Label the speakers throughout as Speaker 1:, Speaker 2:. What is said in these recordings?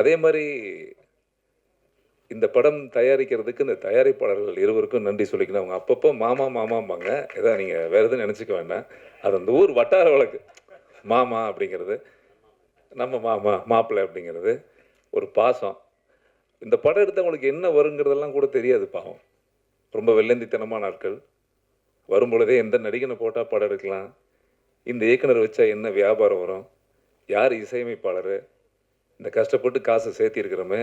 Speaker 1: அதே மாதிரி இந்த படம் தயாரிக்கிறதுக்கு இந்த தயாரிப்பாளர்கள் இருவருக்கும் நன்றி சொல்லிக்கணும். அவங்க அப்பப்போ மாமா மாமாம்பாங்க. ஏதோ நீங்கள் வேறு எதுவும் நினச்சிக்க வேண்டாம். அது அந்த ஊர் வட்டார வழக்கு. மாமா அப்படிங்கிறது நம்ம மாமா மாப்பிள்ளை அப்படிங்கிறது ஒரு பாசம். இந்த படம் எடுத்தவங்களுக்கு என்ன வருங்கிறதெல்லாம் கூட தெரியாது பாவம். ரொம்ப வெள்ளந்தித்தனமான நாட்கள். வரும்பொழுதே எந்த நடிகனை போட்டால் படம் எடுக்கலாம்? இந்த இயக்குனர் வச்சா என்ன வியாபாரம் வரும்? யார் இசையமைப்பாளர்? இந்த கஷ்டப்பட்டு காசை சேர்த்திருக்கிறோமே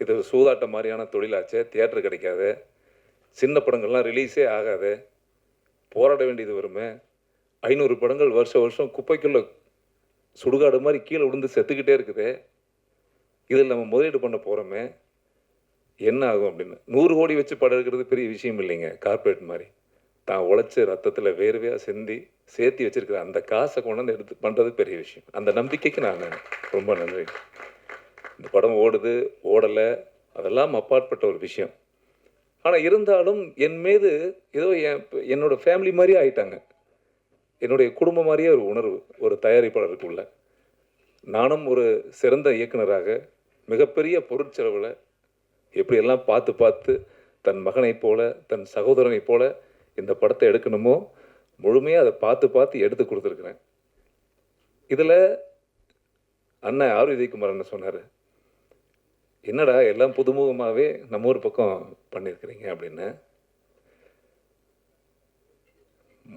Speaker 1: இது ஒரு சூதாட்டம் மாதிரியான தொழிலாச்சே தியேட்டர் கிடைக்காது சின்ன படங்கள்லாம் ரிலீஸே ஆகாது போராட வேண்டியது வருமே ஐநூறு படங்கள் வருஷம் வருஷம் குப்பைக்குள்ளே சுடுகாடு மாதிரி கீழே விழுந்து செத்துக்கிட்டே இருக்குது இதில் நம்ம முதலீடு பண்ண போகிறோமே என்ன ஆகும் அப்படின்னு. நூறு கோடி வச்சு படம் எடுக்கிறது பெரிய விஷயம் இல்லைங்க கார்ப்பரேட் மாதிரி. தான் உழைச்ச ரத்தத்தில் வேர்வையாக சிந்தி சேர்த்து வச்சிருக்கிற அந்த காசை கொண்டு வந்து எடுத்து பண்ணுறது பெரிய விஷயம். அந்த நம்பிக்கைக்கு நான் ரொம்ப நன்றி. இந்த படம் ஓடுது ஓடலை அதெல்லாம் அப்பாற்பட்ட ஒரு விஷயம். ஆனால் இருந்தாலும் என் மீது ஏதோ என் என்னோட ஃபேமிலி மாதிரியே ஆயிட்டாங்க. என்னுடைய குடும்பம் மாதிரியே ஒரு உணர்வு ஒரு தயாரிப்பாளருக்குள்ள நானும் ஒரு சிறந்த இயக்குனராக மிகப்பெரிய பொருட்செலவில் எப்படியெல்லாம் பார்த்து பார்த்து தன் மகனைப் போல தன் சகோதரனைப் போல இந்த படத்தை எடுக்கணுமோ முழுமையாக அதை பார்த்து பார்த்து எடுத்து கொடுத்துருக்குறேன். இதில் அண்ணன் ஆர் விஜயகுமார் அண்ணன் சொன்னார் என்னடா எல்லாம் புதுமுகமாகவே நம்ம ஊர் பக்கம் பண்ணியிருக்கிறீங்க அப்படின்னு.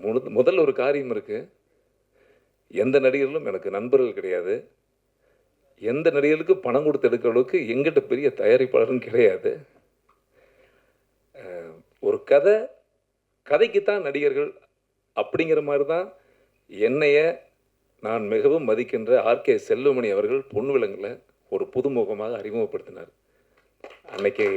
Speaker 1: முழு- முதல் ஒரு காரியம் இருக்குது எந்த நடிகர்களும் எனக்கு நண்பர்கள் கிடையாது. எந்த நடிகர்களுக்கு பணம் கொடுத்து எடுக்கிற அளவுக்கு எங்கிட்ட பெரிய தயாரிப்பாளரும் கிடையாது. ஒரு கதை கதைக்குத்தான் நடிகர்கள் அப்படிங்கிற மாதிரி தான் என்னைய நான் மிகவும் மதிக்கின்ற ஆர்கே செல்வமணி அவர்கள் பொன் விலங்கில் ஒரு புதுமுகமாக அறிமுகப்படுத்தினார். அன்னைக்கு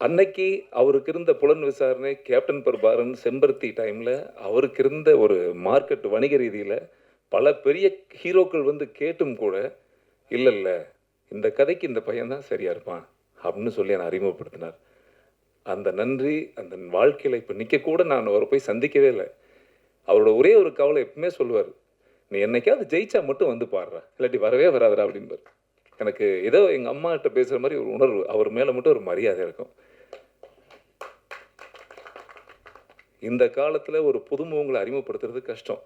Speaker 1: அன்னைக்கு அவருக்கு இருந்த புலன் விசாரணை கேப்டன் பிரபாரன் செம்பருத்தி டைமில் அவருக்கு இருந்த ஒரு மார்க்கெட் வணிக ரீதியில் பல பெரிய ஹீரோக்கள் வந்து கேட்டும் கூட இல்லை இல்லை இந்த கதைக்கு இந்த பையன் தான் சரியாக இருப்பான் அப்படின்னு சொல்லி என்னை அறிமுகப்படுத்தினார். அந்த நன்றி அந்த வாழ்க்கையில் இப்போ நிற்கக்கூட நான் அவரை போய் சந்திக்கவே இல்லை. அவரோட ஒரே ஒரு கவலை எப்பவுமே சொல்லுவார் நீ என்னைக்காவது ஜெயிச்சா மட்டும் வந்து பாடுறா இல்லாட்டி வரவே வராதரா அப்படின்பார் எனக்கு ஏதோ எங்கள் அம்மாகிட்ட பேசுகிற மாதிரி ஒரு உணர்வு அவர் மேலே மட்டும் ஒரு மரியாதை இருக்கும். இந்த காலத்தில் ஒரு புதுமுகங்களை அறிமுகப்படுத்துறது கஷ்டம்.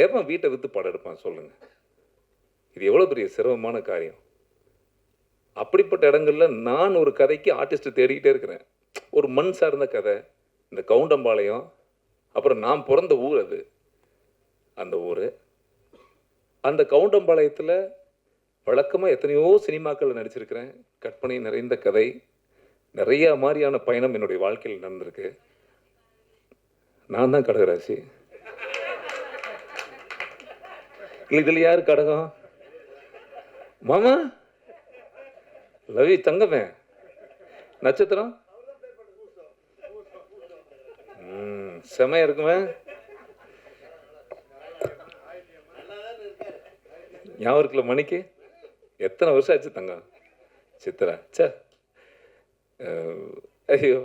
Speaker 1: ஏன் வீட்டை விற்று படம் எடுப்பான் சொல்லுங்கள் இது எவ்வளோ பெரிய சிரமமான காரியம். அப்படிப்பட்ட இடங்கள்ல நான் ஒரு கதைக்கு ஆர்டிஸ்ட்டை தேடிக்கிட்டே இருக்கிறேன். ஒரு மண் சார்ந்த கதை இந்த கவுண்டம்பாளையம் அப்புறம் நான் பிறந்த ஊர் அது. அந்த ஊர். அந்த கவுண்டம்பாளையத்தில் வழக்கமாக எத்தனையோ சினிமாக்களில் நடிச்சிருக்கிறேன். கற்பனை நிறைந்த கதை. நிறைய மாதிரியான பயணம் என்னுடைய வாழ்க்கையில் நடந்திருக்கு. நான் தான் கடகராசி. இல்லை இதில் யார் கடகம்? மாமா? லவி தங்கமே. நட்சத்திரம்? செமையா இருக்குமே. ஞாபகம் இருக்குல்ல மணிக்கு? எத்தனை வருஷம் ஆச்சு தங்கம்? சித்திரா. சே ஐயோ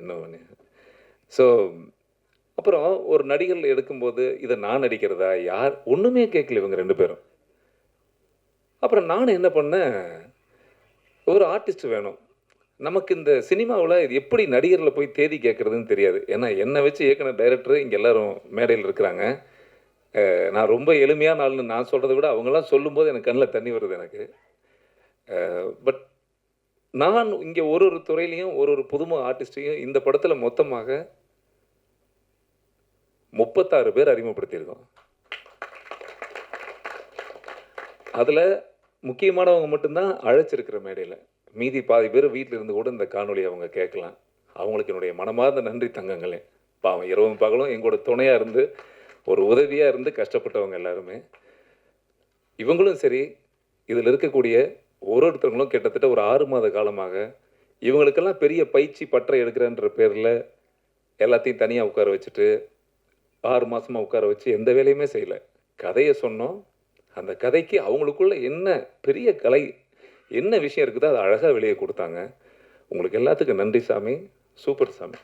Speaker 1: என்ன பண்ணி ஸோ அப்புறம் ஒரு நடிகர்கள் எடுக்கும்போது இதை நான் நடிக்கிறதா? யார்? ஒன்றுமே கேட்கல இவங்க ரெண்டு பேரும். அப்புறம் நான் என்ன பண்ணேன்? ஒரு ஆர்டிஸ்ட் வேணும். நமக்கு இந்த சினிமாவில் இது எப்படி நடிகரில் போய் தேதி கேட்குறதுன்னு தெரியாது. ஏன்னா என்னை வச்சு இயக்குனர் டைரக்டர் இங்கே எல்லாரும் மேடையில் இருக்கிறாங்க. நான் ரொம்ப எளிமையான ஆள்னு நான் சொல்கிறத விட அவங்களாம் சொல்லும்போது எனக்கு கண்ணில் தண்ணி வருது எனக்கு. பட் நான் இங்கே ஒரு ஒரு துறையிலையும் ஒரு ஒரு புதுமை ஆர்டிஸ்டையும் இந்த படத்தில் மொத்தமாக முப்பத்தாறு பேர் அறிமுகப்படுத்தியிருக்கோம். அதில் முக்கியமானவங்க மட்டும்தான் அழைச்சிருக்கிற மேடையில். மீதி பாதி பேர் வீட்டில் இருந்து கூட இந்த காணொலி அவங்க கேட்கலாம். அவங்களுக்கு என்னுடைய மனமார்ந்த நன்றி தங்கங்களே. பாவம் இரவும் பகலும் எங்களோட துணையாக இருந்து ஒரு உதவியாக இருந்து கஷ்டப்பட்டவங்க எல்லாருமே. இவங்களும் சரி இதில் இருக்கக்கூடிய ஒரு ஒருத்தவங்களும் கிட்டத்தட்ட ஒரு ஆறு மாத காலமாக இவங்களுக்கெல்லாம் பெரிய பயிற்சி பற்றை எடுக்கிறன்ற பேரில் எல்லாத்தையும் தனியாக உட்கார வச்சுட்டு ஆறு மாதமாக உட்கார வச்சு எந்த வேலையுமே செய்யலை. கதையை சொன்னோம். அந்த கதைக்கு அவங்களுக்குள்ள என்ன பெரிய கலை என்ன விஷயம் இருக்குதோ அதை அழகாக வெளியே கொடுத்தாங்க. உங்களுக்கு எல்லாத்துக்கும் நன்றி சாமி. சூப்பர் சாமி.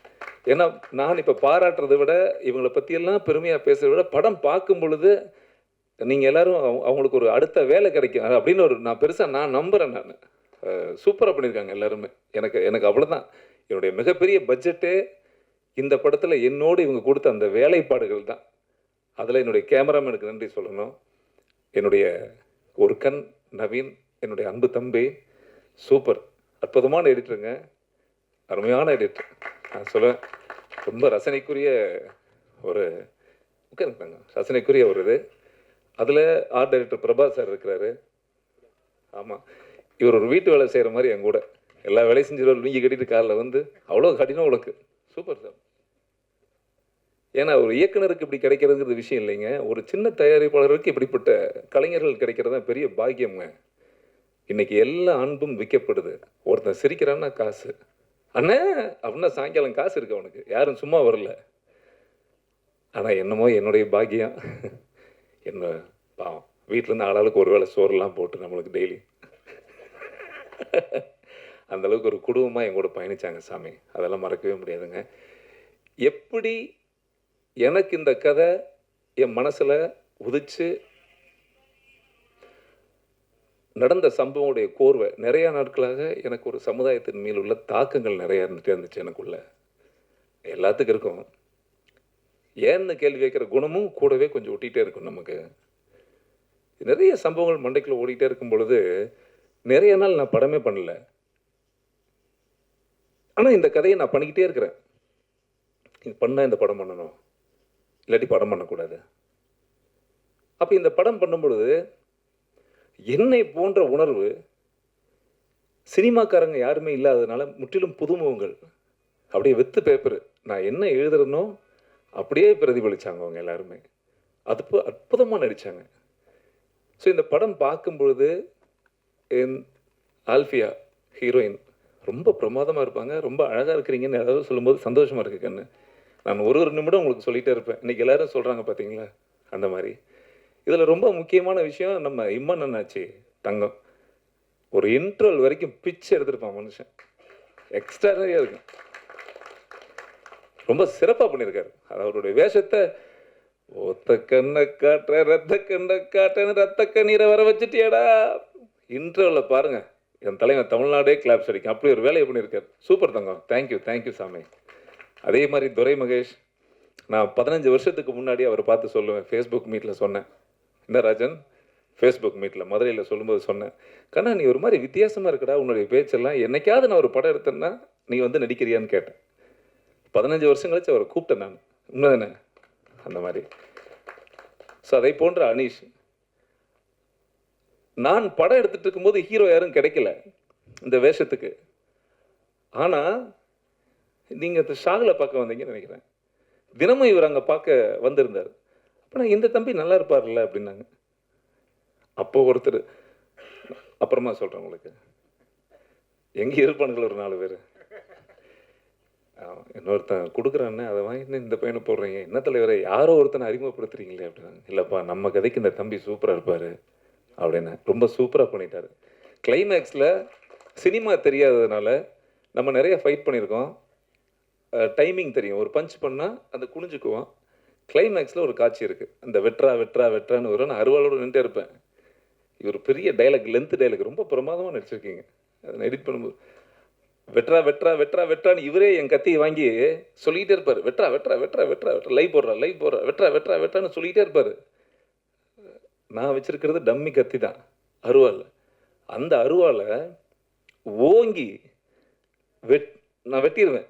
Speaker 1: ஏன்னா நான் இப்போ பாராட்டுறதை விட இவங்களை பற்றியெல்லாம் பெருமையாக பேசுகிறத விட படம் பார்க்கும் பொழுது நீங்கள் எல்லோரும் அவங்க- அவங்களுக்கு ஒரு அடுத்த வேலை கிடைக்கும். அப்படின்னு ஒரு நான் பெருசாக நான் நம்புகிறேன் நான். சூப்பராக பண்ணியிருக்காங்க எல்லாருமே. எனக்கு எனக்கு அவ்வளோதான் என்னுடைய மிகப்பெரிய பட்ஜெட்டே இந்த படத்தில் என்னோடு இவங்க கொடுத்த அந்த வேலைப்பாடுகள் தான். அதில் என்னுடைய கேமராமேனுக்கு நன்றி சொல்லணும். என்னுடைய ஒரு கண் நவீன் என்னுடைய அன்பு தம்பி சூப்பர். அற்புதமான எடிட்டருங்க. அருமையான எடிட்டர். நான் சொல்லுவேன் ரொம்ப ரசனைக்குரிய ஒரு உட்காருங்க ரசனைக்குரிய ஒரு இது. அதில் ஆர்ட் டைரக்டர் பிரபா சார் இருக்கிறாரு. ஆமாம் இவர் ஒரு வீட்டு வேலை செய்கிற மாதிரி என் கூட எல்லா வேலையும் செஞ்சிருவாரு. நீங்கள் கட்டிட்டு காரில் வந்து அவ்வளோ கடினம் உனக்கு சூப்பர் சார் ஏன்னா ஒரு இயக்குனருக்கு இப்படி கிடைக்கிறதுங்கிறது விஷயம் இல்லைங்க. ஒரு சின்ன தயாரிப்பாளருக்கு இப்படிப்பட்ட கலைஞர்கள் கிடைக்கிறது தான் பெரிய பாக்கியம்ங்க. இன்னைக்கு எல்லா அன்பும் விற்கப்படுது. ஒருத்தன் சிரிக்கிறான்னா காசு. அண்ணே அப்படின்னா சாயங்காலம் காசு இருக்கு அவனுக்கு. யாரும் சும்மா வரல. ஆனால் என்னமோ என்னுடைய பாக்கியம். என்ன பாவம். வீட்டிலேருந்து ஆளாளுக்கு ஒரு வேளை சோறுலாம் போட்டு நம்மளுக்கு டெய்லி அந்த அளவுக்கு ஒரு குடும்பமாக என் கூட பயணிச்சாங்க சாமி. அதெல்லாம் மறக்கவே முடியாதுங்க. எப்படி எனக்கு இந்த கதை என் மனசில் உதிச்சு நடந்த சம்பவங்களுடைய கோர்வை நிறையா நாட்களாக எனக்கு ஒரு சமுதாயத்தின் மேல் உள்ள தாக்கங்கள் நிறையா இருந்துகிட்டே இருந்துச்சு எனக்குள்ள. எல்லாத்துக்கும் இருக்கும். ஏன்னு கேள்வி கேட்குற குணமும் கூடவே கொஞ்சம் ஒட்டிகிட்டே இருக்கும் நமக்கு. நிறைய சம்பவங்கள் மண்டைக்குள்ளே ஓடிக்கிட்டே இருக்கும் பொழுது நிறைய நாள் நான் படமே பண்ணல. ஆனால் இந்த கதையை நான் பண்ணிக்கிட்டே இருக்கிறேன். இது பண்ணால் இந்த படம் பண்ணணும். இல்லாட்டி படம் பண்ணக்கூடாது. அப்போ இந்த படம் பண்ணும்பொழுது என்னை போன்ற உணர்வு சினிமாக்காரங்க யாருமே இல்லாததுனால முற்றிலும் புதுமுகங்கள். அப்படியே வித்து பேப்பர் நான் என்ன எழுதுறேனோ அப்படியே பிரதிபலிச்சாங்க அவங்க எல்லாருமே. அது அற்புதமாக நடித்தாங்க ஸோ இந்த படம் பார்க்கும் பொழுது என் ஆல்ஃபியா ஹீரோயின் ரொம்ப பிரமாதமாக இருப்பாங்க. ரொம்ப அழகாக இருக்கிறீங்கன்னு யாராவது சொல்லும்போது சந்தோஷமாக இருக்கு கண்ணு. நான் ஒரு ஒரு நிமிடம் உங்களுக்கு சொல்லிகிட்டே இருப்பேன். இன்றைக்கி எல்லோரும் சொல்கிறாங்க பார்த்தீங்களா அந்த மாதிரி. இதில் ரொம்ப முக்கியமான விஷயம் நம்ம இம்மன் என்னாச்சு? தங்கம். ஒரு இன்ட்ரோல் வரைக்கும் பிச்சு எடுத்திருப்பான் மனுஷன். எக்ஸ்ட்ராடனரியாக இருக்கும். ரொம்ப சிறப்பாக பண்ணியிருக்காரு. அது அவருடைய வேஷத்தை ஒத்த கண்ணை காட்டுற ரத்த கண்ணை காட்டுறேன்னு ரத்த கண்ணீரை வர வச்சுட்டியாடா. இன்டர்வலில் பாருங்க. என் தலைவன் தமிழ்நாடே கிளாப்ஸ் அடிக்கும். அப்படி ஒரு வேலையை பண்ணியிருக்காரு. சூப்பர் தங்கம். தேங்க்யூ தேங்க்யூ சாமி. அதே மாதிரி துரை மகேஷ். நான் பதினஞ்சு வருஷத்துக்கு முன்னாடி அவரை பார்த்து சொல்லுவேன். ஃபேஸ்புக் மீட்டில் சொன்னேன். என்ன ராஜன்? ஃபேஸ்புக் மீட்டில் மதுரையில் சொல்லும்போது சொன்னேன் கண்ணா நீ ஒரு மாதிரி வித்தியாசமாக இருக்கடா உன்னுடைய பேச்செல்லாம். என்னைக்காவது நான் ஒரு படம் எடுத்தேன்னா நீ வந்து நடிக்கிறியான்னு கேட்டேன். பதினஞ்சு வருஷம் கழிச்சு அவரை கூப்பிட்டேன் நான். உண்மைதானே? அந்த மாதிரி. ஸோ அதை போன்ற அனீஷ் நான் படம் எடுத்துகிட்டு இருக்கும்போது ஹீரோ யாரும் கிடைக்கல இந்த வேஷத்துக்கு. ஆனால் நீங்கள் ஷாகில் பார்க்க வந்தீங்கன்னு நினைக்கிறேன். தினமும் இவர் அங்கே பார்க்க வந்திருந்தார். அப்போ இந்த தம்பி நல்லா இருப்பார்ல அப்படின்னாங்க. அப்போ ஒருத்தர் அப்புறமா சொல்கிறேன் உங்களுக்கு. எங்கே இருப்பானுங்கள ஒரு நாலு பேர். இன்னொருத்தன் கொடுக்குறான்னு அதை வாங்கி இந்த பையனை போடுறீங்க. என்ன தலைவரை யாரோ ஒருத்தனை அறிமுகப்படுத்துறீங்களே அப்படின்னாங்க. இல்லைப்பா நம்ம கதைக்கு இந்த தம்பி சூப்பராக இருப்பார் அப்படின்னு. ரொம்ப சூப்பராக பண்ணிட்டாரு. கிளைமேக்ஸில் சினிமா தெரியாததுனால நம்ம நிறைய ஃபைட் பண்ணியிருக்கோம். டைமிங் தெரியும். ஒரு பஞ்ச் பண்ணால் அந்த குனிஞ்சுக்குவோம் கிளைமேக்ஸில் ஒரு காட்சி இருக்குது அந்த வெட்ரா வெட்ரா வெட்ரான்னு வரும் நான் அருவாளோடு நின்றுட்டே இருப்பேன். இவர் பெரிய டைலாக் லென்த் டைலாக் ரொம்ப பிரமாதமாக நடிச்சிருக்கீங்க. அதை எடிட் பண்ணும்போது வெட்ரா வெட்ரா வெட்ரா வெட்ரான்னு இவரே என் கத்தியை வாங்கி சொல்லிக்கிட்டே இருப்பார். வெட்ரா வெட்ரா வெட்ரா வெட்ரா வெட்ரா லை போடுறா லை போடுறா வெட்ரா வெட்ரா வெட்ரான்னு சொல்லிக்கிட்டே இருப்பார். நான் வச்சுருக்கிறது டம்மி கத்தி தான் அருவாள். அந்த அருவாலை ஓங்கி வெட் நான் வெட்டிடுவேன்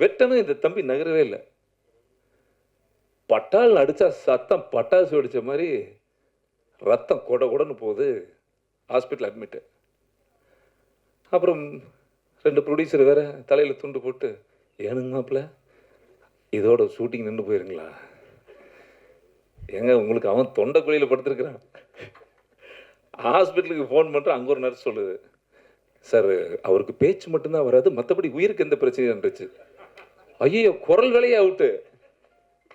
Speaker 1: வெட்டனும் இந்த தம்பி நகரவே இல்லை. பட்டால் அடித்தா சத்தம் பட்டாசு வெடித்த மாதிரி ரத்தம் கொட கொடன்னு போகுது ஹாஸ்பிட்டல் அட்மிட்டு அப்புறம் ரெண்டு ப்ரொடியூசர் வேற தலையில் துண்டு போட்டு ஏனுங்க மாப்பிள்ள இதோட ஷூட்டிங் நின்று போயிருங்களா? ஏங்க உங்களுக்கு அவன் தொண்டை குழியில் படுத்திருக்கிறான். ஹாஸ்பிட்டலுக்கு ஃபோன் பண்ணுறான் அங்கே ஒரு நர்ஸ் சொல்லுது சார் அவருக்கு பேச்சு மட்டும்தான் வராது மற்றபடி உயிருக்கு எந்த பிரச்சனையும் இருந்துச்சு. ஐயோ குரல் வேலையே அவுட்டு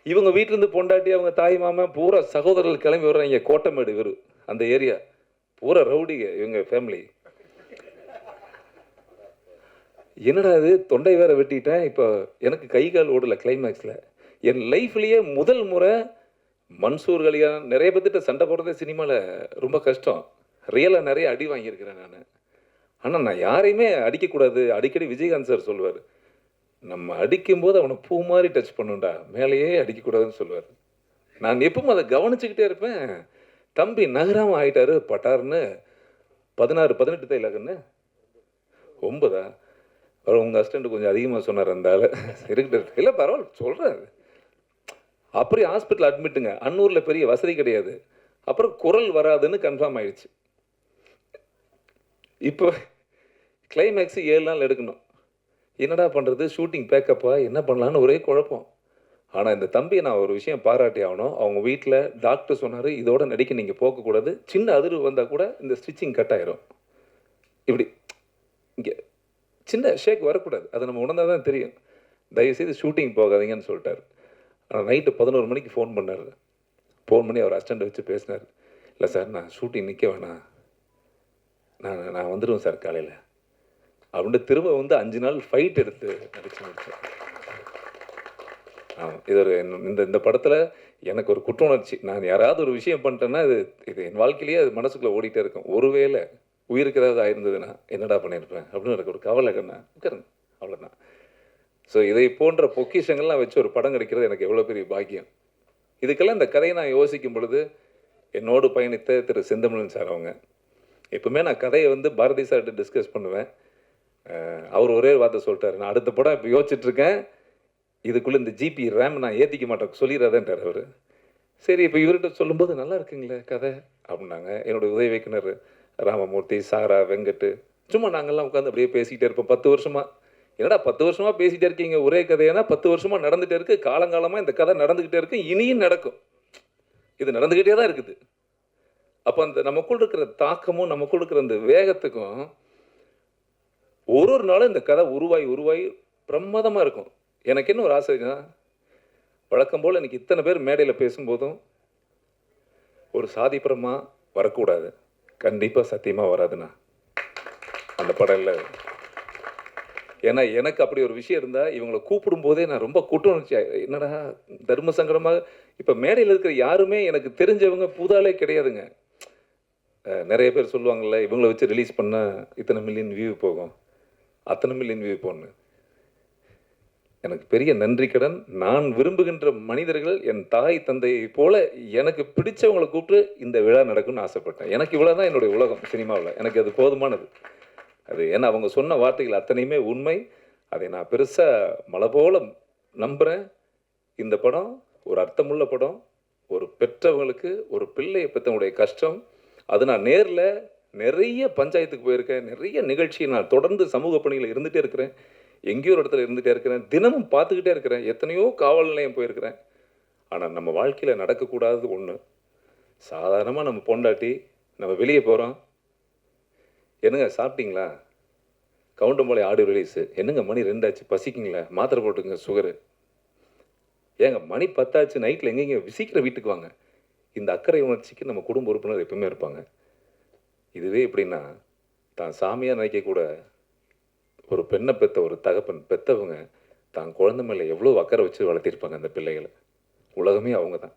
Speaker 1: இவங்க வீட்டிலேருந்து பொண்டாட்டி அவங்க தாய் மாமன் பூரா சகோதரர்கள் கிளம்பி வர்றாங்க. கோட்டமேடு இவர் அந்த ஏரியா. பூரா ரவுடிங்க இவங்க ஃபேமிலி என்னடா இது? தொண்டை வேற வெட்டிட்டேன். இப்போ எனக்கு கை கால் ஓடல கிளைமேக்ஸில் என் லைஃப்லேயே முதல் முறை மன்சூர் அலிகான் நிறைய பேர்த்திட்ட சண்டை போடுறதே சினிமாவில் ரொம்ப கஷ்டம். ரியலாக நிறைய அடி வாங்கியிருக்கிறேன் நான். ஆனால் நான் யாரையுமே அடிக்கக்கூடாது. அடிக்கடி விஜயகாந்த் சார் சொல்லுவார். நம்ம அடிக்கும்போது அவனை பூ மாதிரி டச் பண்ணுண்டா மேலேயே அடிக்கக்கூடாதுன்னு சொல்லுவார். நான் எப்பவும் அதை கவனிச்சுக்கிட்டே இருப்பேன். தம்பி நகராம ஆயிட்டாரு பட்டாருன்னு. பதினாறு பதினெட்டு தைலாகன்னு ஒன்பதா? அவர் உங்கள் அசிஸ்டண்ட் கொஞ்சம் அதிகமாக சொன்னார் அந்த ஆள். இருக்கட்டும் இல்லை பரவாயில்ல சொல்கிறேன் அப்புறம் ஹாஸ்பிட்டல் அட்மிட்டுங்க அன்னூரில் பெரிய வசதி கிடையாது. அப்புறம் குரல் வராதுன்னு கன்ஃபார்ம் ஆயிடுச்சு. இப்போ கிளைமேக்ஸ் ஏழு நாள் எடுக்கணும். என்னடா பண்ணுறது ஷூட்டிங் பேக்கப்பா என்ன பண்ணலான்னு ஒரே குழப்பம். ஆனால் இந்த தம்பியை நான் ஒரு விஷயம் பாராட்டி ஆகணும். அவங்க வீட்டில் டாக்டர் சொன்னார் இதோட நடிக்க நீங்கள் போகக்கூடாது. சின்ன அதிர்வு வந்தால் கூட இந்த ஸ்டிச்சிங் கட் ஆயிரும். இப்படி இங்கே சின்ன ஷேக் வரக்கூடாது. அதை நம்ம உணர்ந்தால் தான் தெரியும். தயவுசெய்து ஷூட்டிங் போகாதீங்கன்னு சொல்லிட்டார். ஆனால் நைட்டு பதினோரு மணிக்கு ஃபோன் பண்ணார். ஃபோன் பண்ணி அவர் அஸ்டண்ட் வச்சு பேசினார். இல்லை சார் நான் ஷூட்டிங் நிற்க வேணாம். நான் நான் வந்துடுவேன் சார் காலையில். அப்படின்ட்டு திரும்ப வந்து அஞ்சு நாள் ஃபைட் எடுத்து நடிச்சு முடிச்சேன் ஆ இது ஒரு இந்த இந்த படத்தில் எனக்கு ஒரு குற்ற உணர்ச்சி நான் யாராவது ஒரு விஷயம் பண்ணிட்டேன்னா இது இது என் வாழ்க்கையிலேயே அது மனசுக்குள்ளே ஓடிட்டே இருக்கும். ஒருவேளை உயிருக்கு ஏதாவது ஆயிருந்ததுன்னா என்னடா பண்ணியிருப்பேன் அப்படின்னு எனக்கு ஒரு கவலை கண்ணா உட்காருங்க அவ்வளோதான் ஸோ இதை போன்ற பொக்கிஷங்கள்லாம் வச்சு ஒரு படம் கிடைக்கிறது எனக்கு எவ்வளோ பெரிய பாக்கியம். இதுக்கெல்லாம் இந்த கதையை நான் யோசிக்கும் பொழுது என்னோடு பயணித்த திரு செந்தமிழன் சார் அவங்க. எப்பவுமே நான் கதையை வந்து பாரதி சார்கிட்ட டிஸ்கஸ் பண்ணுவேன். அவர் ஒரே வார்த்தை சொல்லிட்டாரு. நான் அடுத்த படம் இப்போ யோசிச்சிட்டுருக்கேன் இதுக்குள்ளே இந்த ஜிபி ரேம் நான் ஏற்றிக்க மாட்டேன். சொல்லிடுறதேன்ட்டார் அவர். சரி இப்போ இவர்கிட்ட சொல்லும்போது நல்லா இருக்குங்களே கதை அப்படின்னாங்க. என்னுடைய உதவி வைக்கினர் ராமமூர்த்தி சாரா வெங்கட்டு. சும்மா நாங்கள்லாம் உட்காந்து அப்படியே பேசிக்கிட்டே இருப்போம். பத்து வருஷமாக என்னடா பத்து வருஷமாக பேசிகிட்டே இருக்கீங்க? ஒரே கதையானா பத்து வருஷமாக நடந்துகிட்டே இருக்கு. காலங்காலமாக இந்த கதை நடந்துக்கிட்டே இருக்கு. இனியும் நடக்கும். இது நடந்துக்கிட்டே தான் இருக்குது. அப்போ அந்த நமக்குள் இருக்கிற தாக்கமும் நமக்குள் இருக்கிற அந்த வேகத்துக்கும் ஒரு ஒரு நாளும் இந்த கதை உருவாகி உருவாகி பிரமாதமாக இருக்கும். எனக்கு என்ன ஒரு ஆசைங்க வழக்கம் போல் எனக்கு இத்தனை பேர் மேடையில் பேசும்போதும் ஒரு சாதிப்புறமாக வரக்கூடாது. கண்டிப்பாக சத்தியமாக வராதுண்ணா. அந்த படம் இல்லை. ஏன்னா எனக்கு அப்படி ஒரு விஷயம் இருந்தால் இவங்களை கூப்பிடும் போதே நான் ரொம்ப குற்ற என்னடா தர்ம சங்கடமாக இப்போ மேடையில் இருக்கிற யாருமே எனக்கு தெரிஞ்சவங்க புதாலே கிடையாதுங்க. நிறைய பேர் சொல்லுவாங்கள்ல இவங்கள வச்சு ரிலீஸ் பண்ணால் இத்தனை மில்லியன் வியூ போகும். அத்தனை மில்லியன் வியூ எனக்கு பெரிய நன்றி கடன். நான் விரும்புகின்ற மனிதர்கள் என் தாய் தந்தையை போல எனக்கு பிடிச்சவங்களை கூப்பிட்டு இந்த விழா நடக்கும்னு ஆசைப்பட்டேன். எனக்கு இவ்வளோ தான் என்னுடைய உலகம் சினிமாவில். எனக்கு அது போதுமானது. அது ஏன்னா அவங்க சொன்ன வார்த்தைகள் அத்தனையுமே உண்மை. அதை நான் பெருசாக மலை போல நம்புகிறேன் இந்த படம் ஒரு அர்த்தமுள்ள படம். ஒரு பெற்றவங்களுக்கு ஒரு பிள்ளையை பெற்றவங்களுடைய கஷ்டம். அது நான் நேரில் நிறைய பஞ்சாயத்துக்கு போயிருக்கேன் நிறைய நிகழ்ச்சி நான் தொடர்ந்து சமூக பணியில் இருந்துகிட்டே இருக்கிறேன். எங்கேயோ ஒரு இடத்துல இருந்துகிட்டே இருக்கிறேன். தினமும் பார்த்துக்கிட்டே இருக்கிறேன். எத்தனையோ காவல் நிலையம் போயிருக்கிறேன். ஆனால் நம்ம வாழ்க்கையில் நடக்கக்கூடாதது ஒன்று சாதாரணமாக நம்ம பொண்டாட்டி நம்ம வெளியே போகிறோம் என்னங்க சாப்பிட்டீங்களா? கவுண்டம்பாளை ஆடியோ ரிலீஸு என்னங்க மணி ரெண்டாச்சு? பசிக்குங்களா? மாத்திரை போட்டுங்க சுகரு ஏங்க மணி பத்தாச்சு நைட்டில் எங்கெங்க சீக்கிரம் வீட்டுக்கு வாங்க. இந்த அக்கறை உணர்ச்சிக்கு நம்ம குடும்ப உறுப்பினர் எப்பவுமே இருப்பாங்க. இதுவே எப்படின்னா தான் சாமியாக நினைக்கக்கூட ஒரு பெண்ணை பெற்ற ஒரு தகப்பன் பெற்றவங்க தான் குழந்தை மேலே எவ்வளோ அக்கறை வச்சு வளர்த்திருப்பாங்க அந்த பிள்ளைகளை. உலகமே அவங்க தான்.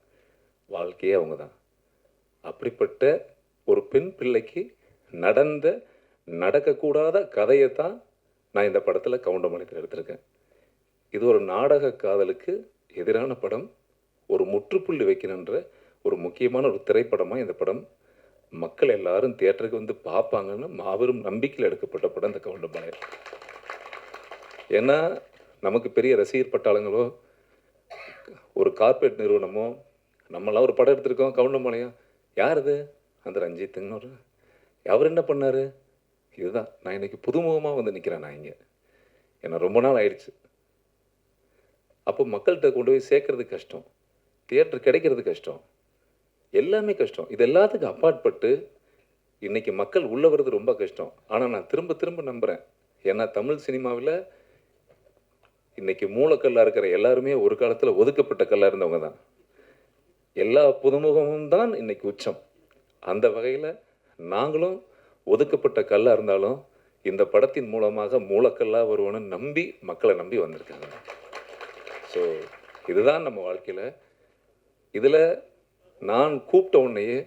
Speaker 1: வாழ்க்கையே அவங்க தான். அப்படிப்பட்ட ஒரு பெண் பிள்ளைக்கு நடந்த நடக்கக்கூடாத கதையை தான் நான் இந்த படத்தில் கவுண்டமணித்தில் எடுத்திருக்கேன். இது ஒரு நாடக காதலுக்கு எதிரான படம் ஒரு முற்றுப்புள்ளி வைக்கணுன்ற ஒரு முக்கியமான ஒரு திரைப்படமாக இந்த படம் மக்கள் எல்லாரும் தியேட்டருக்கு வந்து பார்ப்பாங்கன்னு மாபெரும் நம்பிக்கையில் எடுக்கப்பட்ட படம் இந்த கவுண்டமலையர் ஏன்னா நமக்கு பெரிய ரசிகர் பட்டாளங்களோ ஒரு கார்ப்பரேட் நிறுவனமோ நம்மளாம் ஒரு படம் எடுத்திருக்கோம் கவுண்டமலையம் யார் அது? அந்த ரஞ்சித்துன்னு ஒரு அவர் என்ன பண்ணார்? இதுதான். நான் இன்னைக்கு புதுமுகமாக வந்து நிற்கிறேன் நான் இங்கே. ஏன்னா ரொம்ப நாள் ஆயிடுச்சு. அப்போ மக்கள்கிட்ட கொண்டு போய் சேர்க்கறது கஷ்டம். தியேட்டர் கிடைக்கிறது கஷ்டம். எல்லாமே கஷ்டம். இது எல்லாத்துக்கும் அப்பாற்பட்டு இன்றைக்கி மக்கள் உள்ளே வர்றது ரொம்ப கஷ்டம். ஆனால் நான் திரும்ப திரும்ப நம்புகிறேன் ஏன்னா தமிழ் சினிமாவில் இன்றைக்கி மூலக்கல்லாக இருக்கிற எல்லாருமே ஒரு காலத்தில் ஒதுக்கப்பட்ட கல்லாக இருந்தவங்க தான். எல்லா புதுமுகமும் தான் இன்னைக்கு உச்சம். அந்த வகையில் நாங்களும் ஒதுக்கப்பட்ட கல்லாக இருந்தாலும் இந்த படத்தின் மூலமாக மூலக்கல்லாக வருவோன்னு நம்பி மக்களை நம்பி வந்திருக்காங்க. ஸோ இதுதான் நம்ம வாழ்க்கையில். இதில் நான் கூப்பிட்ட உடனேயே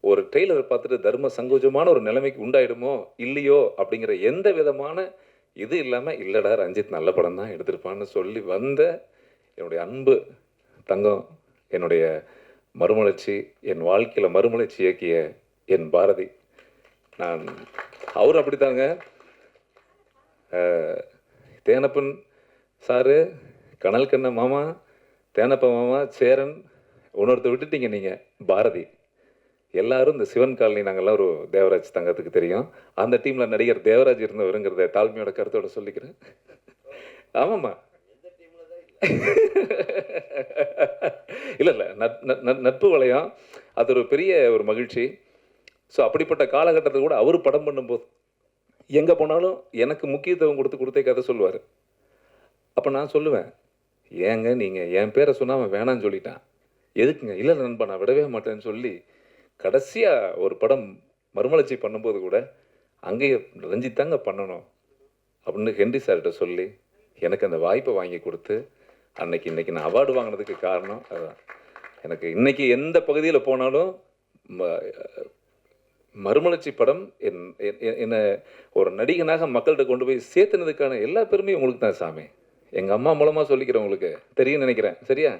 Speaker 1: ஒரு ட்ரெய்லரை பார்த்துட்டு தர்ம சங்கோஜமான ஒரு நிலைமைக்கு உண்டாயிடுமோ இல்லையோ அப்படிங்கிற எந்த விதமான இது இல்லாமல் இல்லைடா ரஞ்சித் நல்ல படம் தான் எடுத்திருப்பான்னு சொல்லி வந்த என்னுடைய அன்பு தங்கம் என்னுடைய மறுமலர்ச்சி என் வாழ்க்கையில் மறுமலர்ச்சி இயக்கிய என் பாரதி. நான் அவர் அப்படித்தாங்க. தேனப்பன் சாரு கனல் கண்ண மாமா தேனப்ப மாமா சேரன் இன்னொருத்தர் விட்டுட்டீங்க நீங்கள் பாரதி. எல்லாரும் இந்த சிவன் காலனி நாங்கள்லாம் ஒரு தேவராஜ் தங்கத்துக்கு தெரியும். அந்த டீமில் நடிகர் தேவராஜ் இருந்தவருங்கிறத தாழ்மையோட கருத்தோட சொல்லிக்கிறேன். ஆமாம்மா. இல்லை இல்லை நட்- நட்- நட்- நட்பு வளையம். அது ஒரு பெரிய ஒரு மகிழ்ச்சி. ஸோ அப்படிப்பட்ட காலகட்டத்தில் கூட அவர் படம் பண்ணும்போது எங்கே போனாலும் எனக்கு முக்கியத்துவம் கொடுத்து கொடுத்தே கதை சொல்லுவார். அப்போ நான் சொல்லுவேன் ஏங்க நீங்கள் என் பேரை சொன்னால் அவன் வேணான்னு சொல்லிட்டான். எதுக்குங்க? இல்லை நண்பா நான் விடவே மாட்டேன்னு சொல்லி கடைசியாக ஒரு படம் மறுமலர்ச்சி பண்ணும்போது கூட அங்கேயே ரஞ்சித் தாங்க பண்ணணும் அப்படின்னு ஹென்றி சார்கிட்ட சொல்லி எனக்கு அந்த வாய்ப்பை வாங்கி கொடுத்து அன்னைக்கு இன்னைக்கு நான் அவார்டு வாங்கினதுக்கு காரணம் அதுதான் எனக்கு இன்றைக்கி எந்த பகுதியில் போனாலும் ம- மறுமலர்ச்சி படம் என் என்னை ஒரு நடிகனாக மக்கள்கிட்ட கொண்டு போய் சேர்த்துனதுக்கான எல்லா பெருமையும் உங்களுக்கு தான் சாமி. எங்கள் அம்மா மூலமாக சொல்லிக்கிறேன் உங்களுக்கு. தெரியும்னு நினைக்கிறேன். சரியா?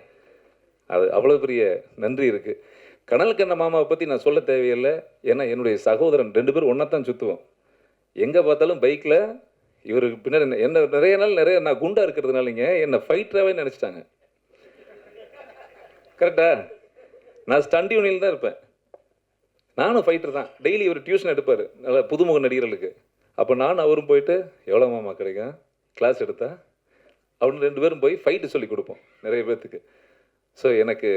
Speaker 1: அது அவ்வளோ பெரிய நன்றி இருக்குது கனல் கண்ண மாமாவை பற்றி நான் சொல்ல தேவையில்லை. ஏன்னா என்னுடைய சகோதரன் ரெண்டு பேரும் ஒன்றா தான் சுற்றுவோம் எங்கே பார்த்தாலும் பைக்கில் இவருக்கு பின்னாடி என்ன- என்ன நிறைய நாள் நிறைய நான் குண்டாக இருக்கிறதுனாலங்க என்னை ஃபைட்டராகவே நினச்சிட்டாங்க. கரெக்டா நான் ஸ்டண்ட் யூனியில் தான் இருப்பேன். நானும் ஃபைட்டர் தான். டெய்லி இவர் டியூஷன் எடுப்பார். நல்ல புதுமுக நடிகர்களுக்கு. அப்போ நானும் அவரும் போயிட்டு எவ்வளோ மாமா கிடைக்கும்? கிளாஸ் எடுத்தா? அப்படின்னு ரெண்டு பேரும் போய் ஃபைட்டு சொல்லி கொடுப்போம் நிறைய பேர்த்துக்கு ஸோ எனக்கு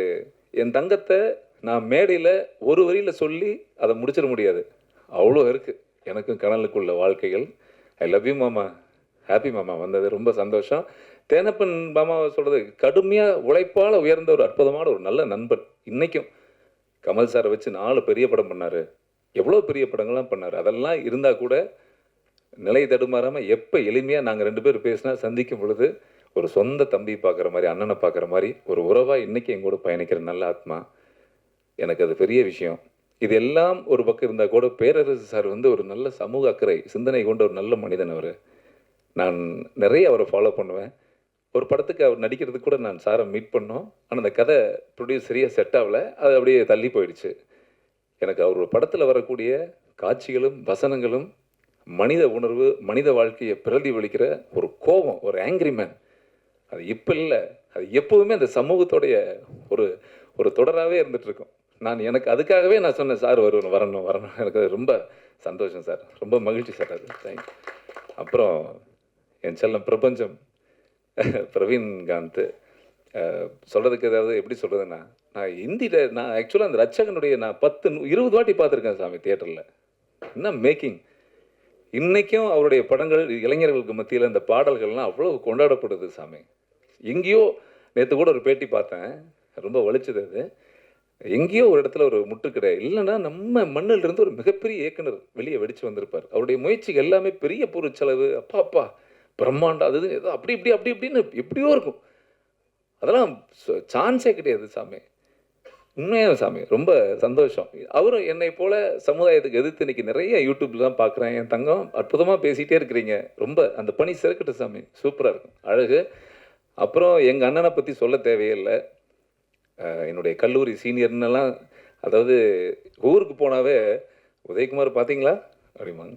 Speaker 1: என் தங்கத்தை நான் மேடையில் ஒரு வரியில் சொல்லி அதை முடிச்சிட முடியாது. அவ்வளோ இருக்குது எனக்கும் கனலுக்குள்ள வாழ்க்கைகள். ஐ லவ் யூ மாமா. ஹாப்பி மாமா. வந்தது ரொம்ப சந்தோஷம். தேனப்பன் மாமாவை சொல்கிறது கடுமையாக உழைப்பால் உயர்ந்த ஒரு அற்புதமான ஒரு நல்ல நண்பன் இன்றைக்கும் கமல் சாரை வச்சு நாலு பெரிய படம் பண்ணார். எவ்வளோ பெரிய படங்கள்லாம் பண்ணார். அதெல்லாம் இருந்தால் கூட நிலை தடுமாறாமல் எப்போ எளிமையாக நாங்கள் ரெண்டு பேர் பேசினா சந்திக்கும் பொழுது ஒரு சொந்த தம்பி பார்க்குற மாதிரி அண்ணனை பார்க்குற மாதிரி ஒரு உறவாக இன்றைக்கி எங்கூட பயணிக்கிற நல்ல ஆத்மா எனக்கு அது பெரிய விஷயம். இது எல்லாம் ஒரு பக்கம் இருந்தால் கூட பேரரசு சார் வந்து ஒரு நல்ல சமூக அக்கறை சிந்தனை கொண்ட ஒரு நல்ல மனிதன் அவர். நான் நிறைய அவரை ஃபாலோ பண்ணுவேன். ஒரு படத்துக்கு அவர் நடிக்கிறதுக்கு கூட நான் சாரை மீட் பண்ணோம். ஆனால் அந்த கதை ப்ரொடியூஸ் சரியாக செட் ஆகல. அது அப்படியே தள்ளி போயிடுச்சு. எனக்கு அவர் ஒரு படத்தில் வரக்கூடிய காட்சிகளும் வசனங்களும் மனித உணர்வு மனித வாழ்க்கையை பிரதிபலிக்கிற ஒரு கோபம் ஒரு ஆங்கிரி மேன் அது இப்போ இல்லை. அது எப்போதுமே அந்த சமூகத்தோடைய ஒரு ஒரு தொடராகவே இருந்துகிட்ருக்கும் நான் எனக்கு அதுக்காகவே நான் சொன்னேன் சார் வருவேன் வரணும் வரணும். எனக்கு அது ரொம்ப சந்தோஷம் சார். ரொம்ப மகிழ்ச்சி சார் அது. தேங்க்யூ அப்புறம் என் செல்லம் பிரபஞ்சம் பிரவீன் காந்த் ஏதாவது எப்படி சொல்கிறதுன்னா நான் ஹிந்தியில் நான் ஆக்சுவலாக அந்த ரட்சகனுடைய நான் பத்து இருபது வாட்டி பார்த்துருக்கேன் சாமி தியேட்டரில். என்ன மேக்கிங் இன்றைக்கும் அவருடைய படங்கள் இளைஞர்களுக்கு மத்தியில் இந்த பாடல்கள்லாம் அவ்வளோ கொண்டாடப்படுது சாமி. எங்கேயோ நேற்று கூட ஒரு பேட்டி பார்த்தேன். ரொம்ப வலிச்சது அது. எங்கேயோ ஒரு இடத்துல ஒரு முட்டுக்கடை இல்லைன்னா நம்ம மண்ணில் இருந்து ஒரு மிகப்பெரிய இயக்குனர் வெளியே வெடித்து வந்திருப்பார். அவருடைய முயற்சிக்கு எல்லாமே பெரிய பொருட்செலவு. அப்பா அப்பா பிரம்மாண்டம் அது ஏதோ அப்படி இப்படி அப்படி இப்படின்னு எப்படியோ இருக்கும். அதெல்லாம் சான்ஸே கிடையாது சாமி. உண்மையாக சாமி ரொம்ப சந்தோஷம். அவரும் என்னை போல சமுதாயத்துக்கு எதிர்த்து இன்னைக்கு நிறைய யூடியூப்லாம் பார்க்குறேன் என் தங்கம் அற்புதமாக பேசிகிட்டே இருக்கிறீங்க. ரொம்ப அந்த பணி சிறக்கட்டும் சாமி. சூப்பராக இருக்கும். அழகு. அப்புறம் எங்கள் அண்ணனை பற்றி சொல்ல தேவையில்லை. என்னுடைய கல்லூரி சீனியர்னெல்லாம் அதாவது ஊருக்கு போனாவே உதயகுமார் பார்த்தீங்களா அப்படிம்பாங்க.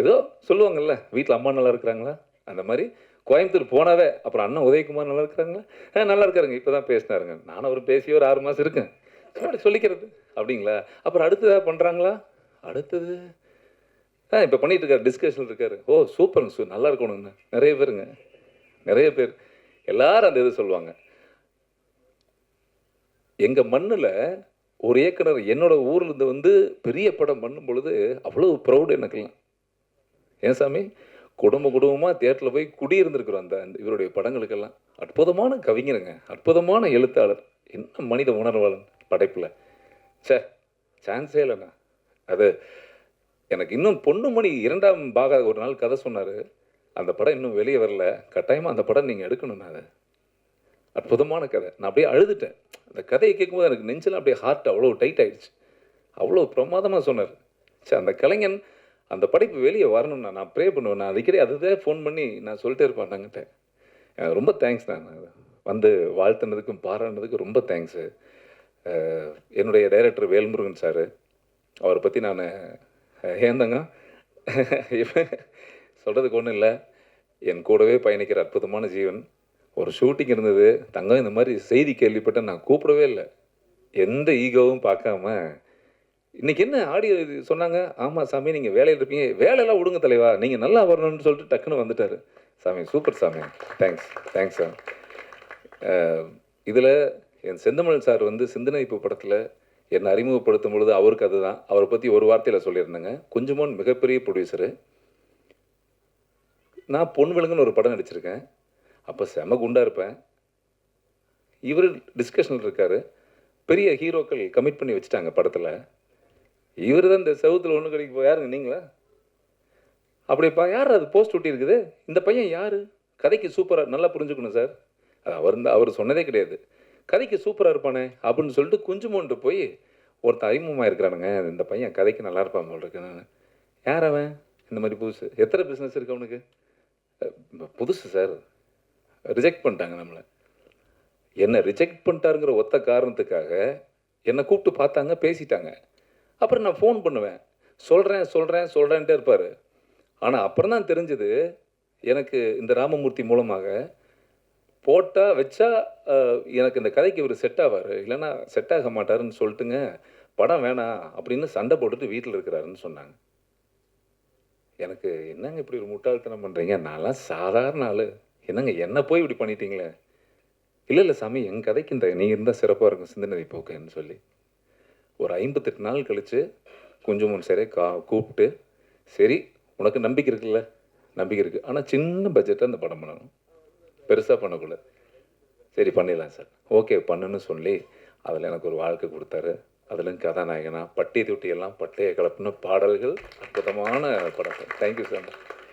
Speaker 1: ஏதோ சொல்லுவாங்கல்ல வீட்டில் அம்மா நல்லா இருக்கிறாங்களா? அந்த மாதிரி. கோயம்புத்தூர் போனாவே அப்புறம் அண்ணன் உதயகுமார் நல்லா இருக்கிறாங்களா? ஆ நல்லா இருக்காருங்க இப்போ தான் பேசினாருங்க. நானும் அவர் பேசி ஒரு ஆறு மாதம் இருக்கேன். அப்படி சொல்லிக்கிறது. அப்படிங்களா? அப்புறம் அடுத்தது பண்ணுறாங்களா அடுத்தது ஆ இப்போ பண்ணிகிட்டு இருக்காரு டிஸ்கஷன் இருக்காரு. ஓ சூப்பருங்க சூ நல்லா இருக்கணுங்க நிறைய பேருங்க. நிறைய பேர். எல்லாரும் அந்த இது சொல்லுவாங்க. எங்கள் மண்ணில் ஒரு இயக்குனர் என்னோடய ஊர்லேருந்து வந்து பெரிய படம் பண்ணும் பொழுது அவ்வளோ ப்ரௌடு எனக்குலாம் ஏன் சாமி? குடும்ப குடும்பமாக தேட்டரில் போய் குடியிருந்திருக்கிறோம் அந்த அந்த இவருடைய படங்களுக்கெல்லாம். அற்புதமான கவிஞருங்க. அற்புதமான எழுத்தாளர். என்ன மனித உணர்வாளன் படைப்பில். சே சான்ஸே இல்லைண்ணா. அது எனக்கு இன்னும் பொண்ணுமணி இரண்டாம் பாக ஒரு நாள் கதை சொன்னார். அந்த படம் இன்னும் வெளியே வரல. கட்டாயமாக அந்த படம் நீங்கள் எடுக்கணும்னா அதை அற்புதமான கதை. நான் அப்படியே அழுதுட்டேன். அந்த கதையை கேட்கும்போது எனக்கு நெஞ்செல்லாம் அப்படியே ஹார்ட் அவ்வளோ டைட் ஆகிடுச்சு அவ்வளோ பிரமாதமாக சொன்னார். சரி அந்த கலைஞன் அந்த படைப்பு வெளியே வரணும்னா நான் ப்ரே பண்ணுவேன். நான் அடிக்கடி அதுதான் ஃபோன் பண்ணி நான் சொல்லிட்டே இருப்பேன் நாங்கிட்ட எனக்கு ரொம்ப தேங்க்ஸ் நான் வந்து வாழ்த்துனதுக்கும் பாராட்டினதுக்கும் ரொம்ப தேங்க்ஸு என்னுடைய டைரக்டர் வேல்முருகன் சார். அவரை பற்றி நான் ஏந்தங்க சொல்கிறதுக்கு ஒன்றும் இல்லை. என் கூடவே பயணிக்கிற அற்புதமான ஜீவன். ஒரு ஷூட்டிங் இருந்தது. தங்கம் இந்த மாதிரி செய்தி கேள்விப்பட்ட நான் கூப்பிடவே இல்லை. எந்த ஈகோவும் பார்க்காம. இன்னைக்கு என்ன ஆடியோ சொன்னாங்க? ஆமாம் சாமி நீங்கள் வேலையில் இருப்பீங்க. வேலையெல்லாம் விடுங்க தலைவா. நீங்கள் நல்லா வரணும்னு சொல்லிட்டு டக்குன்னு வந்துட்டார். சாமி சூப்பர் சாமி. தேங்க்ஸ் தேங்க்ஸ் சார் இதில் என் செந்தமிழ் சார் வந்து சிந்தனைப்பு படத்தில் என்னை அறிமுகப்படுத்தும் பொழுது அவருக்கு அதுதான். அவரை பற்றி ஒரு வார்த்தையில் சொல்லியிருந்தேங்க. குஞ்சுமோன் மிகப்பெரிய ப்ரொடியூசரு நான் பொன் விலங்குன்னு ஒரு படம் நடிச்சிருக்கேன். அப்போ செம குண்டாக இருப்பேன். இவர் டிஸ்கஷனில் இருக்கார். பெரிய ஹீரோக்கள் கமிட் பண்ணி வச்சுட்டாங்க படத்தில். இவர் தான் இந்த செவத்தில் ஒன்று கிடைக்க யாருங்க நீங்களா? அப்படிப்பா யார் அது போஸ்ட் ஒட்டி இருக்குது? இந்த பையன் யார்? கதைக்கு சூப்பராக நல்லா புரிஞ்சுக்கணும் சார் அது அவர் அவர் சொன்னதே கிடையாது. கதைக்கு சூப்பராக இருப்பானே அப்படின்னு சொல்லிட்டு குஞ்சுமோன்ட்டு போய் ஒருத்தன் அறிமுகமாக இருக்கிறானுங்க இந்த பையன் கதைக்கு நல்லா இருப்பான் போல் இருக்கு. நான் யார் அவன்? இந்த மாதிரி புதுசு. எத்தனை பிஸ்னஸ் இருக்கு அவனுக்கு? புதுசு சார் ரிஜெக்ட் பண்ணிட்டாங்க நம்மளை. என்னை ரிஜெக்ட் பண்ணிட்டாருங்கிற ஒத்த காரணத்துக்காக என்னை கூப்பிட்டு பார்த்தாங்க பேசிட்டாங்க. அப்புறம் நான் ஃபோன் பண்ணுவேன். சொல்கிறேன் சொல்கிறேன் சொல்கிறேன்ட்டே இருப்பார். ஆனால் அப்புறம் தான் தெரிஞ்சது எனக்கு இந்த ராமமூர்த்தி மூலமாக போட்டால் வச்சா எனக்கு இந்த கதைக்கு இவர் செட் ஆவார். இல்லைன்னா செட் ஆக மாட்டாருன்னு சொல்லிட்டுங்க படம் வேணாம் அப்படின்னு சண்டை போட்டுட்டு வீட்டில் இருக்கிறாருன்னு சொன்னாங்க. எனக்கு என்னங்க இப்படி ஒரு முட்டாள்தனம் பண்ணுறீங்க நான்லாம் சாதாரண ஆள். என்னங்க என்ன போய் இப்படி பண்ணிட்டீங்களே? இல்லை இல்லை சாமி என் கதைக்கு இந்த நீ இருந்தால் சிறப்பாக இருக்கும் சிந்தனை போக்குன்னு சொல்லி. ஒரு ஐம்பத்தெட்டு நாள் கழித்து கொஞ்சம் முன் சரி கா கூப்பிட்டு சரி உனக்கு நம்பிக்கை இருக்குல்ல? நம்பிக்கை இருக்குது ஆனால் சின்ன பட்ஜெட்டாக அந்த படம் பண்ணணும். பெருசாக பண்ணக்கூடாது சரி பண்ணிடலாம் சார். ஓகே பண்ணுன்னு சொல்லி அதில் எனக்கு ஒரு வாழ்க்கை கொடுத்தாரு. அதிலும் கதாநாயகனா பட்டி தொட்டி எல்லாம் பட்டைய கலப்புன பாடல்கள் அற்புதமான படம். Thank you sir